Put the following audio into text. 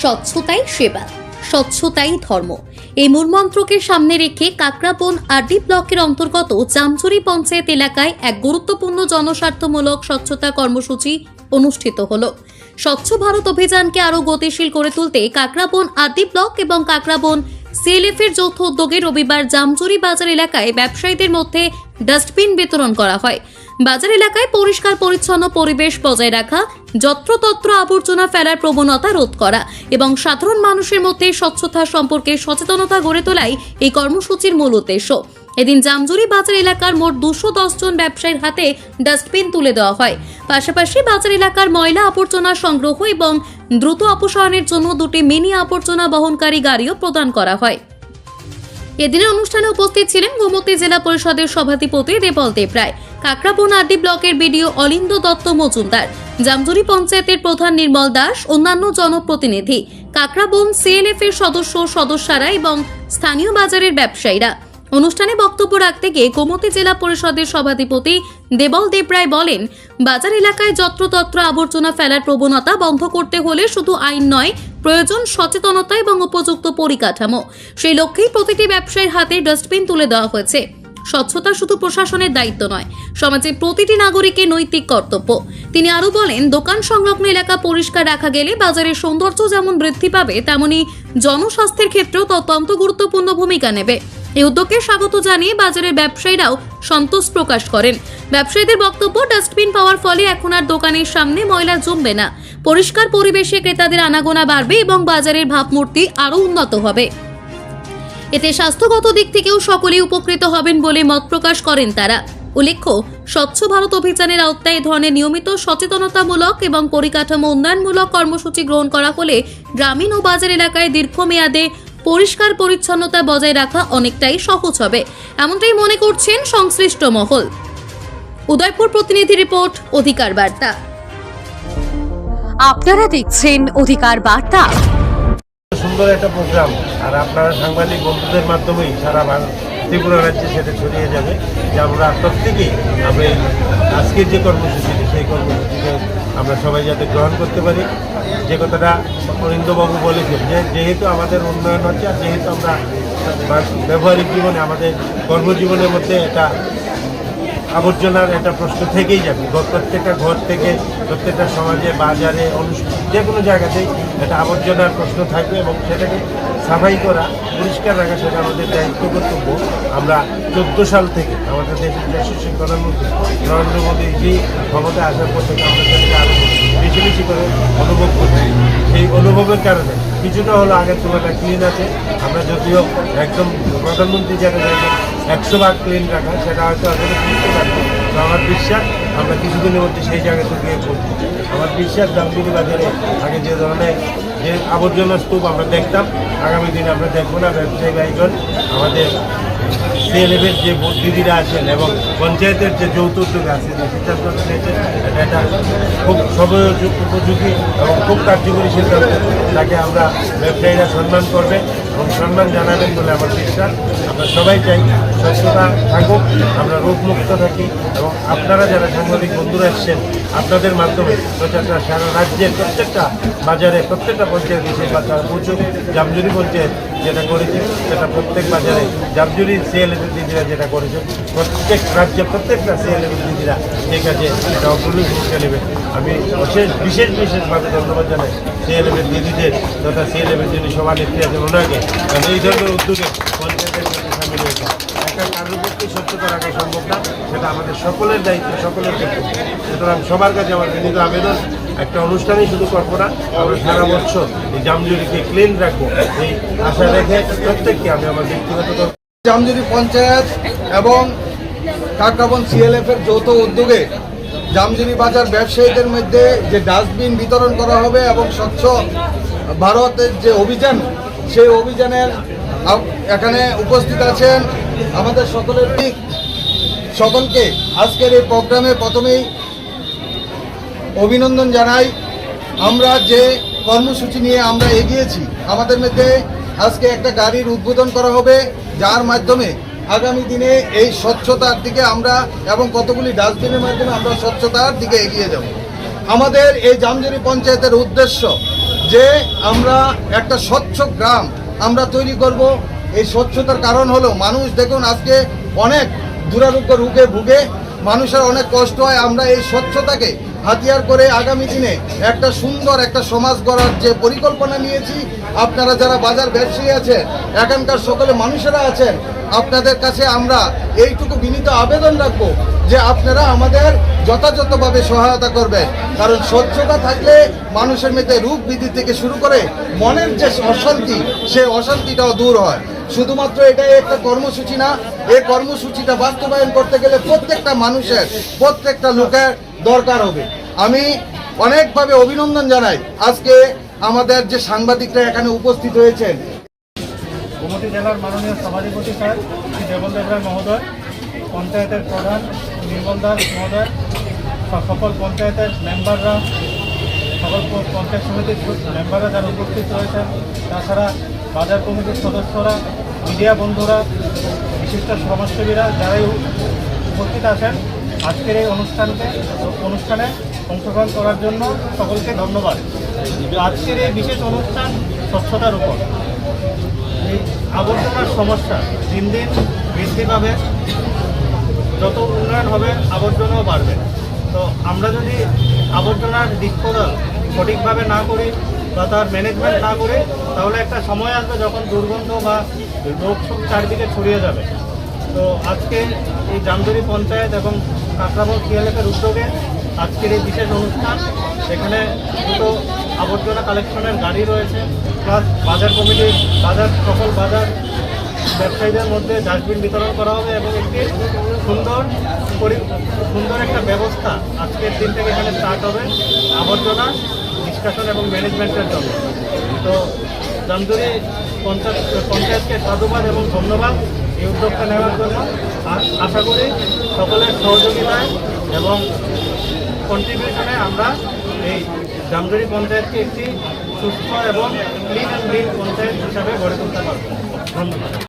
স্বচ্ছতাই সেবা, স্বচ্ছতাই ধর্ম। এই মূলমন্ত্রকে সামনে রেখে কাকরাবন আরডি ব্লকের অন্তর্গত জামচুরি পঞ্চায়েত এলাকায় এক গুরুত্বপূর্ণ জনস্বার্থমূলক স্বচ্ছতা কর্মসূচি অনুষ্ঠিত হলো। স্বচ্ছ ভারত অভিযানকে আরও গতিশীল করে তুলতে কাকরাবন আরডি ব্লক এবং কাকরাবন সিএলএফ এর যৌথ উদ্যোগে রবিবার জামচুরি বাজার এলাকায় ব্যবসায়ীদের মধ্যে ডাস্টবিন বিতরণ করা হয়। বাজার এলাকায় পরিষ্কার পরিচ্ছন্ন পরিবেশ বজায় রাখা, যত্রতত্র আবর্জনা ফেলার প্রবণতা রোধ করা এবং সাধারণ মানুষের মধ্যে স্বচ্ছতা সম্পর্কে সচেতনতা গড়ে তোলাই এই কর্মসূচির মূল উদ্দেশ্য। এদিন জামজুরি বাজার এলাকার মোট দুশো জন ব্যবসায়ীর হাতে ডাস্টবিন তুলে দেওয়া হয়। পাশাপাশি বাজার এলাকার ময়লা আবর্জনা সংগ্রহ এবং দ্রুত অপসারণের জন্য দুটি মিনি আবর্জনা বহনকারী গাড়িও প্রদান করা হয়। এদিনের অনুষ্ঠানে উপস্থিত ছিলেন গোমতী জেলা পরিষদের সভাধিপতি দেবল দেবরায় কাকরাবন আড্ডি ব্লকের বিডিও অলিন্দ দত্ত মজুমদার, জামজুরি পঞ্চায়েতের প্রধান নির্মল দাস, অন্যান্য জনপ্রতিনিধি কাকরাবন সিএলএফ এর সদস্য সদস্যরা এবং স্থানীয় বাজারের ব্যবসায়ীরা। অনুষ্ঠানে বক্তব্য রাখতে গিয়ে গোমতী জেলা পরিষদের সভাধিপতি দেবল দেবরায় বলেন, বাজার এলাকায় যত্রতত্র আবর্জনা ফেলার প্রবণতা বন্ধ করতে হলে শুধু আইন নয় প্রয়োজন সচেতনতা এবং উপযুক্ত পরিকাঠামো। সেই লক্ষ্যেই প্রতিটি ব্যবসায়ীর হাতে ডাস্টবিন তুলে দেওয়া হয়েছে। স্বচ্ছতা শুধু প্রশাসনের দায়িত্ব নয়, সমাজের প্রতিটি নাগরিকের নৈতিক কর্তব্য। তিনি আরও বলেন, দোকান সংলগ্ন এলাকা পরিষ্কার রাখা গেলে বাজারের সৌন্দর্য যেমন বৃদ্ধি পাবে, তেমনি জনস্বাস্থ্যের ক্ষেত্রেও অত্যন্ত গুরুত্বপূর্ণ ভূমিকা নেবে। এই উদ্যোগকে স্বাগত জানিয়ে বাজারের ব্যবসায়ীরাও সন্তোষ প্রকাশ করেন। ব্যবসায়ীদের বক্তব্য, ডাস্টবিন পাওয়ার ফলে এখন আর দোকানের সামনে ময়লা জমবে না। পরিষ্কার পরিবেশে ক্রেতাদের আনাগোনা বাড়বে এবং বাজারের ভাবমূর্তি আরও উন্নত হবে। এতে স্বাস্থ্যগত দিক থেকেও সকলেই উপকৃত হবেন বলে মত প্রকাশ করেন তারা। উল্লেখ্য, স্বচ্ছ ভারত অভিযানের আওতায় এ ধরনের নিয়মিত সচেতনতামূলক এবং পরিকাঠামো উন্নয়নমূলক কর্মসূচি গ্রহণ করা হলে গ্রামীণ ও বাজার এলাকায় দীর্ঘমেয়াদে পরিষ্কার পরিচ্ছন্নতা বজায় রাখা অনেকটাই সহজ হবে। এমনটাই মনে করছেন সংশ্লিষ্ট মহল। উদয়পুর প্রতিনিধি রিপোর্ট অধিকার বার্তা। আপনারা দেখছেন অধিকার বার্তা। সুন্দর একটা প্রোগ্রাম আর আপনারা সাংবাদিক বন্ধুদের মাধ্যমেই সারা ভারত ত্রিপুরা রাজ্যে সেটা ছড়িয়ে যাবে যে আমরা প্রত্যেকেই আমরা আজকের যে কর্মসূচিটি সেই কর্মসূচিকে আমরা সবাই যাতে গ্রহণ করতে পারি। যে কথাটা অরিন্দবাবু বলেছেন, যে যেহেতু আমাদের উন্নয়ন হচ্ছে, আর যেহেতু আমরা ব্যবহারিক জীবনে, আমাদের কর্মজীবনের মধ্যে এটা আবর্জনার একটা প্রশ্ন থেকেই যাবে। প্রত্যেকটা ঘর থেকে প্রত্যেকটা সমাজে, বাজারে অনুষ্ঠান যে কোনো জায়গাতেই একটা আবর্জনার প্রশ্ন থাকবে এবং সেটাকে সাফাই করা, পরিষ্কার রাখা সেটা আমাদের দায়িত্ব কর্তব্য। আমরা চোদ্দ সাল থেকে আমাদের দেশের যশস্বী প্রধানমন্ত্রী নরেন্দ্র মোদীজি ক্ষমতা আসার পর থেকে আমরা সেটাকে আরও বেশি বেশি করে অনুভব করছি। সেই অনুভবের কারণে কিছুটা হলো আগের তুলনায় ক্লিন আছে। আমরা যদিও একদম প্রধানমন্ত্রী জায়গায় একশো ভাগ ক্লিন রাখা, সেটা হয়তো আসলে আমার বিশ্বাস, আমরা কিছুদিনের মধ্যে সেই জায়গাতে গিয়ে পড়ব আমার বিশ্বাস দামদিনী বাজারে আগে যে ধরনের যে আবর্জনা স্তূপ আমরা দেখতাম, আগামী দিনে আমরা দেখব না, ব্যবসায়ী ভাইগণ আমাদের সিএলএফের যে দিদিরা আছেন এবং পঞ্চায়েতের যে যৌথ উদ্যোগ আছে, যে সিদ্ধান্ত নিয়েছে এটা একটা খুব সময় উপযোগী এবং খুব কার্যকরী সিদ্ধান্ত। তাকে আমরা ব্যবসায়ীরা সম্মান করবে। এবং সম্মান জানাবেন বলে আমার বিশ্বাস। আমরা সবাই চাই স্বচ্ছতা থাকুক, আমরা রোগমুক্ত থাকি এবং আপনারা যারা সাংবাদিক বন্ধুরা এসছেন, আপনাদের মাধ্যমে প্রচারটা সারা রাজ্যের প্রত্যেকটা বাজারে, প্রত্যেকটা পঞ্চায়েত সেই বাজার প্রচুর জামজুরি পঞ্চায়েত যেটা করেছে, সেটা প্রত্যেক বাজারে জামজুরি সিএলএফ দিদিরা যেটা করেছে, প্রত্যেক রাজ্যে প্রত্যেকটা সিএলএফ দিদিরা এই কাজে এটা অগ্রণী ভূমিকা নেবে আমি বিশেষ বিশেষ বিশেষভাবে ধন্যবাদ জানাই সিএলএফের দিদিদের তথা সিএলএফের যিনি সভানেত্রী আছেন ওনাকে। এই ধরনের উদ্যোগে পঞ্চায়েতের একটা রাখা সম্ভব না, সেটা আমাদের সকলের দায়িত্ব, সকলের কর্তব্য। সুতরাং সবার কাছে আমার বিনীত আবেদন, একটা অনুষ্ঠানই শুধু করব না আমরা সারা বছর এই জামজুরিকে ক্লিন রাখব, এই আশা রেখে প্রত্যেককে আমি আমার ব্যক্তিগত জামজুরি পঞ্চায়েত এবং কাকরাবন সিএলএফ এর যৌথ উদ্যোগে জামজুরি বাজার ব্যবসায়ীদের মধ্যে যে ডাস্টবিন বিতরণ করা হবে এবং স্বচ্ছ ভারতের যে অভিযান সেই অভিযানের এখানে উপস্থিত আছেন আমাদের সকলের দিক। সকলকে আজকের এই প্রোগ্রামে প্রথমেই অভিনন্দন জানাই। আমরা যে কর্মসূচি নিয়ে আমরা এগিয়েছি, আমাদের মধ্যে আজকে একটা গাড়ির উদ্বোধন করা হবে, যার মাধ্যমে আগামী দিনে এই স্বচ্ছতার দিকে আমরা এবং কতগুলি ডাস্টবিনের মাধ্যমে আমরা স্বচ্ছতার দিকে এগিয়ে যাব। আমাদের এই জামজুরি পঞ্চায়েতের উদ্দেশ্য যে আমরা একটা স্বচ্ছ গ্রাম আমরা তৈরি করব। এই স্বচ্ছতার কারণ হলো মানুষ দেখুন আজকে অনেক দুরারোগ্য রোগে ভুগে মানুষের অনেক কষ্ট হয়, আমরা এই স্বচ্ছতাকে হাতিয়ার করে আগামী দিনে একটা সুন্দর একটা সমাজ গড়ার যে পরিকল্পনা নিয়েছি, আপনারা যারা বাজার ব্যবসায়ী আছেন, এখানকার সকলে মানুষেরা আছেন, আপনাদের কাছে আমরা এইটুকু বিনীত আবেদন রাখব যে আপনারা আমাদের যথাযথভাবে সহায়তা করবেন। কারণ স্বচ্ছতা থাকলে মানুষের মেতে রূপ বৃদ্ধি থেকে শুরু করে মনের যে অশান্তি সেই অশান্তিটাও দূর হয়। শুধুমাত্র এটাই একটা কর্মসূচি না এই কর্মসূচিটা বাস্তবায়ন করতে গেলে প্রত্যেকটা মানুষের, প্রত্যেকটা লোকের দরকার হবে। আমি অনেকভাবে অভিনন্দন জানাই আজকে আমাদের যে সাংবাদিকরা এখানে উপস্থিত হয়েছেন। গোমতী জেলার মাননীয় সভাধিপতি স্যার, শ্রী দেবল দেবরায় মহোদয়, পঞ্চায়েতের প্রধান নির্মল দাস মহোদয় সকল পঞ্চায়েতের মেম্বাররা, সকল পঞ্চায়েত সমিতির মেম্বাররা যারা উপস্থিত রয়েছেন, তাছাড়া বাজার কমিটির সদস্যরা, মিডিয়া বন্ধুরা, বিশিষ্ট সমাজসেবীরা যারাই উপস্থিত আছেন, আজকের এই অনুষ্ঠানকে, অনুষ্ঠানে অংশগ্রহণ করার জন্য সকলকে ধন্যবাদ। আজকের এই বিশেষ অনুষ্ঠান স্বচ্ছতার উপর। এই আবর্জনার সমস্যা দিন দিন বৃদ্ধি পাবে, যত উন্নয়ন হবে আবর্জনাও বাড়বে। তো আমরা যদি আবর্জনার ডিসপোজাল সঠিকভাবে না করি বা তার ম্যানেজমেন্ট না করে, তাহলে একটা সময় আসবে যখন দুর্গন্ধ বা রোগ চারদিকে ছড়িয়ে যাবে। তো আজকে এই জামদুরি পঞ্চায়েত এবং কাঁকড়াবল সিএলএফের উদ্যোগে আজকের এই বিশেষ অনুষ্ঠান এখানে দুটো আবর্জনা কালেকশনের গাড়ি রয়েছে প্লাস বাজার কমিটির বাজার, সকল বাজার ব্যবসায়ীদের মধ্যে ডাস্টবিন বিতরণ করা হবে এবং একটি সুন্দর সুন্দর একটা ব্যবস্থা আজকের দিন থেকে এখানে স্টার্ট হবে। আবর্জনা নিষ্কাশন এবং ম্যানেজমেন্টের জন্য। তো জামদুরি পঞ্চায়েত পঞ্চায়েতকে সাধুবাদ এবং ধন্যবাদ এই উদ্যোগটা নেওয়ার জন্য। আশা করি সকলের সহযোগিতায় এবং কন্ট্রিবিউশনে আমরা এই জামদুরি পঞ্চায়েতকে একটি সুস্থ এবং ক্লিন অ্যান্ড গ্রিন পঞ্চায়েত হিসাবে গড়ে তুলতে পারব। ধন্যবাদ।